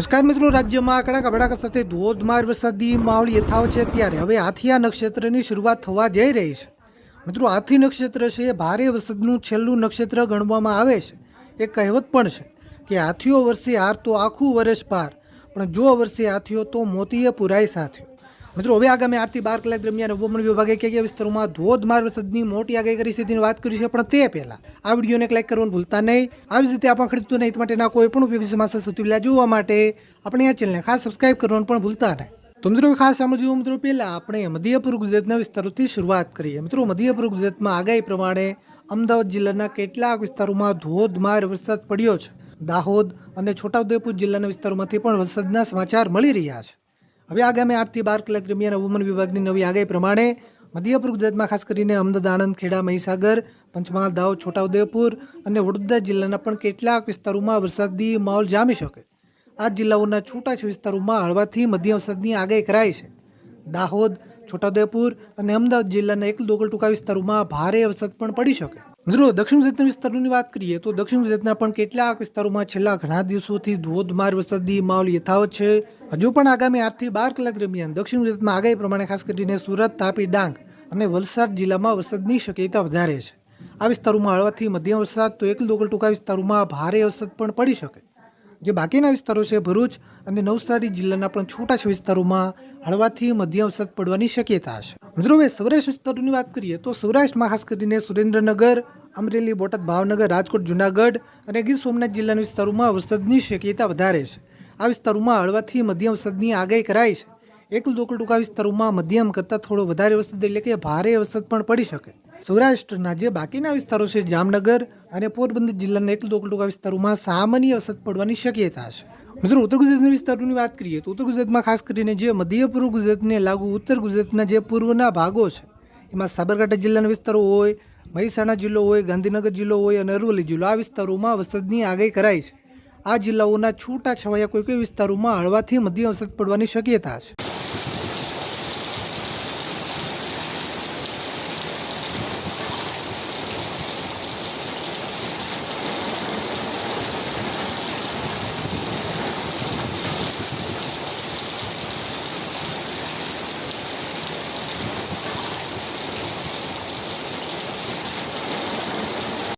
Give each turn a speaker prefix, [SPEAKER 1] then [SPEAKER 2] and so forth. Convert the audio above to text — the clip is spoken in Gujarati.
[SPEAKER 1] નમસ્કાર મિત્રો, રાજ્યમાં કડાકા ભડાકા સાથે ધોધમાર વરસાદી માહોલ યથાવ છે ત્યારે હવે હાથીયા નક્ષત્રની શરૂઆત થવા જઈ રહી છે. મિત્રો હાથી નક્ષત્ર છે એ ભારે વરસાદનું છેલ્લું નક્ષત્ર ગણવામાં આવે છે. એ કહેવત પણ છે કે હાથીઓ વર્ષે હાર તો આખું વર્ષ પાર, પણ જો વર્ષે હાથીઓ તો મોતીએ પુરાય સાથીઓ મિત્રો, હવે આગામી આઠથી બાર કલાક દરમિયાન હવામાન વિભાગે કયા કયા વિસ્તારોમાં ધોધમાર વરસાદની મોટી આગાહી કરી છે તેની વાત કરી છે, પણ તે પહેલાં આ વિડીયોને ક્લિક કરવાનું ભૂલતા નહીં. આવી રીતે આપણા ખેડૂતોને હિત માટેના કોઈ પણ ઉપયોગી સમાચાર સૌથી પહેલાં જોવા માટે આપણે આ ચેનલને ખાસ સબસ્ક્રાઇબ કરવાનું પણ ભૂલતા નહીં. તો મિત્રો ખાસ સમજવું મિત્રો, પહેલાં આપણે મધ્ય ગુજરાતના વિસ્તારોથી શરૂઆત કરીએ. મિત્રો મધ્ય ગુજરાતમાં આગાહી પ્રમાણે અમદાવાદ જિલ્લાના કેટલાક વિસ્તારોમાં ધોધમાર વરસાદ પડ્યો છે. દાહોદ અને છોટાઉદેપુર જિલ્લાના વિસ્તારોમાંથી પણ વરસાદના સમાચાર મળી રહ્યા છે. હવે આગામી આઠથી બાર કલાક દરમિયાન હવામાન વિભાગની નવી આગાહી પ્રમાણે મધ્યપુર, ગુજરાતમાં ખાસ કરીને અમદાવાદ, આણંદ, ખેડા, મહીસાગર, પંચમહાલ, દાહોદ, છોટાઉદેપુર અને વડોદરા જિલ્લાના પણ કેટલાક વિસ્તારોમાં વરસાદી માહોલ જામી શકે. આ જિલ્લાઓના છૂટા વિસ્તારોમાં હળવાથી મધ્યમ વરસાદની આગાહી કરાઈ છે. દાહોદ, છોટાઉદેપુર અને અમદાવાદ જિલ્લાના એક દોગલ ટૂંકા વિસ્તારોમાં ભારે વરસાદ પણ પડી શકે. મિત્રો, દક્ષિણ ગુજરાતના વિસ્તારોની વાત કરીએ તો દક્ષિણ ગુજરાતના પણ કેટલાક વિસ્તારોમાં છેલ્લા ઘણા દિવસોથી ધોધમાર વરસાદી માહોલ યથાવત છે. હજુ પણ આગામી આઠથી બાર કલાક દરમિયાન દક્ષિણ ગુજરાતમાં આગાહી પ્રમાણે ખાસ કરીને સુરત, તાપી, ડાંગ અને વલસાડ જિલ્લામાં વરસાદની શક્યતા વધારે છે. આ વિસ્તારોમાં હળવાથી મધ્યમ વરસાદ તો એક લોકલ ટૂંકા વિસ્તારોમાં ભારે વરસાદ પણ પડી શકે. જે બાકીના વિસ્તારો છે, ભરૂચ અને નવસારી જિલ્લાના પણ છૂટાછવાયા વિસ્તારોમાં હળવાથી મધ્યમ વરસાદ પડવાની શક્યતા છે. મિત્રો, હવે સૌરાષ્ટ્ર વિસ્તારોની વાત કરીએ તો સૌરાષ્ટ્રમાં ખાસ કરીને સુરેન્દ્રનગર, અમરેલી, બોટાદ, ભાવનગર, રાજકોટ, જુનાગઢ અને ગીર સોમનાથ જિલ્લાના વિસ્તારોમાં વરસાદની શક્યતા વધારે છે. આ વિસ્તારોમાં હળવાથી મધ્યમ વરસાદની આગાહી કરાઈ છે. એક દોકલ ટૂંકા વિસ્તારોમાં મધ્યમ કરતાં થોડો વધારે વરસાદ, એટલે કે ભારે વરસાદ પણ પડી શકે. સૌરાષ્ટ્રના જે બાકીના વિસ્તારો છે, જામનગર અને પોરબંદર જિલ્લાના એક લોકલ ટૂંકા વિસ્તારોમાં સામાન્ય અસર પડવાની શક્યતા છે. મિત્રો, ઉત્તર ગુજરાતના વિસ્તારોની વાત કરીએ તો ઉત્તર ગુજરાતમાં ખાસ કરીને જે મધ્ય પૂર્વ ગુજરાતને લાગુ ઉત્તર ગુજરાતના જે પૂર્વના ભાગો છે, એમાં સાબરકાંઠા જિલ્લાના વિસ્તારો હોય, મહેસાણા જિલ્લો હોય, ગાંધીનગર જિલ્લો હોય અને અરવલ્લી જિલ્લો, આ વિસ્તારોમાં વરસાદની આગાહી કરાઈ છે. આ જિલ્લાઓના છૂટા છવાયા કોઈ કોઈ વિસ્તારોમાં હળવાથી મધ્યમ વરસાદ પડવાની શક્યતા છે.